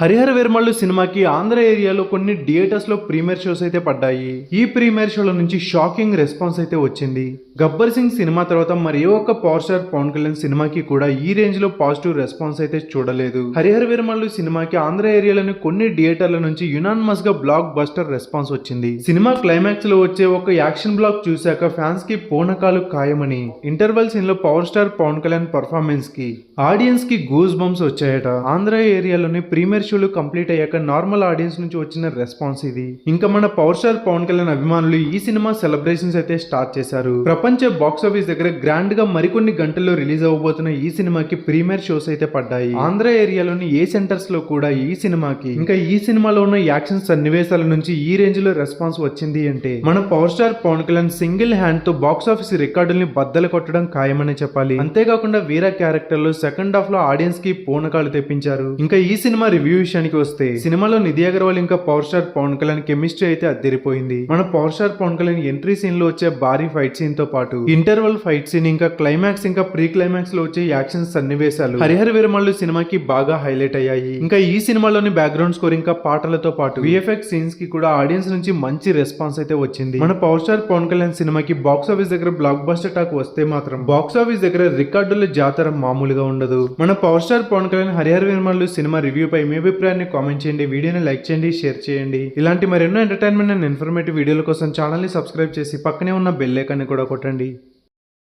హరిహర వీరమల్లు సినిమాకి ఆంధ్ర ఏరియాలో కొన్ని థియేటర్స్లో ప్రీమియర్ షోస్ అయితే పడ్డాయి. ఈ ప్రీమియర్ షోల నుంచి షాకింగ్ రెస్పాన్స్ అయితే వచ్చింది. గబ్బర్ సింగ్ సినిమా తర్వాత మరి ఏ ఒక్క పవర్ స్టార్ పవన్ కళ్యాణ్ సినిమాకి కూడా ఈ రేంజ్లో పాజిటివ్ రెస్పాన్స్ అయితే చూడలేదు. హరిహర వీరమల్లు సినిమాకి ఆంధ్ర ఏరియాలోని కొన్ని థియేటర్ల నుంచి యునానిమస్గా బ్లాక్ బస్టర్ రెస్పాన్స్ వచ్చింది. సినిమా క్లైమాక్స్లో వచ్చే ఒక యాక్షన్ బ్లాక్ చూశాక ఫ్యాన్స్కి పూనకాలు ఖాయమని ఇంటర్వెల్ సీన్లో పవర్ స్టార్ పవన్ కళ్యాణ్ పర్ఫార్మెన్స్కి ఆడియన్స్కి గూస్ బంప్స్ వచ్చాయట. ఆంధ్ర ఏరియాలోని ప్రీమియర్ షోలు కంప్లీట్ అయ్యాక నార్మల్ ఆడియన్స్ నుంచి వచ్చిన రెస్పాన్స్ ఇది. ఇంకా మన పవర్ స్టార్ పవన్ కళ్యాణ్ అభిమానులు ఈ సినిమా సెలబ్రేషన్స్ అయితే స్టార్ట్ చేశారు. ప్రపంచ బాక్స్ ఆఫీస్ దగ్గర గ్రాండ్గా మరికొన్ని గంటల్లో రిలీజ్ అవ్వబోతున్న ఈ సినిమాకి ప్రీమియర్ షోస్ అయితే పడ్డాయి. ఆంధ్ర ఏరియాలోని ఏ సెంటర్స్లో కూడా ఈ సినిమాకి. ఇంకా ఈ సినిమాలో ఉన్న యాక్షన్ సన్నివేశాల నుంచి ఈ రేంజ్లో రెస్పాన్స్ వచ్చింది అంటే మన power star Pawan Kalyan single హ్యాండ్తో బాక్స్ ఆఫీస్ రికార్డుల్ని బద్దలు కొట్టడం ఖాయమని చెప్పాలి. అంతేకాకుండా వీరా క్యారెక్టర్లో సెకండ్ హాఫ్లో ఆడియన్స్కి పూనకాలు తెప్పించారు. ఇంకా ఈ సినిమా రివ్యూ విషయానికి వస్తే సినిమాలో నిధి అగర్వాల్ ఇంకా power star Pawan Kalyan chemistry అయితే అద్దెరిపోయింది. మన power star Pawan Kalyan entry సీన్లో వచ్చే భారీ ఫైట్ సీన్తో పాటు ఇంటర్వల్ ఫైట్ సీన్ ఇంకా క్లైమాక్స్ ఇంకా ప్రీ క్లైమాక్స్లో వచ్చే యాక్షన్ సన్నివేశాలు హరిహర విరమల్లు సినిమాకి బాగా హైలైట్ అయ్యాయి. ఇంకా ఈ సినిమాలోని బ్యాక్గ్రౌండ్ స్కోర్ ఇంకా పాటలతో పాటు విఎఫ్ఎక్స్ సీన్స్కి కూడా ఆడియన్స్ నుంచి మంచి రెస్పాన్స్ అయితే వచ్చింది. మన పవర్ స్టార్ పవన్ కళ్యాణ్ సినిమాకి బాక్స్ ఆఫీస్ దగ్గర బ్లాక్ బస్టర్ టాక్ వస్తే మాత్రం బాక్స్ ఆఫీస్ దగ్గర రికార్డుల జాతర మామూలుగా ఉండదు. మన power star Pawan Kalyan Harihara Veeramallu cinema review పై మీ అభిప్రాయాన్ని కామెంట్ చేయండి వీడియోని లైక్ చేయండి షేర్ చేయండి. ఇలాంటి మరెన్నో ఎంటర్టైన్మెంట్ అండ్ ఇన్ఫర్మేటివ్ వీడియోల కోసం ఛానల్ని సబ్స్క్రైబ్ చేసి పక్కనే ఉన్న బెల్ ఐకాన్ని కూడా కొట్టండి.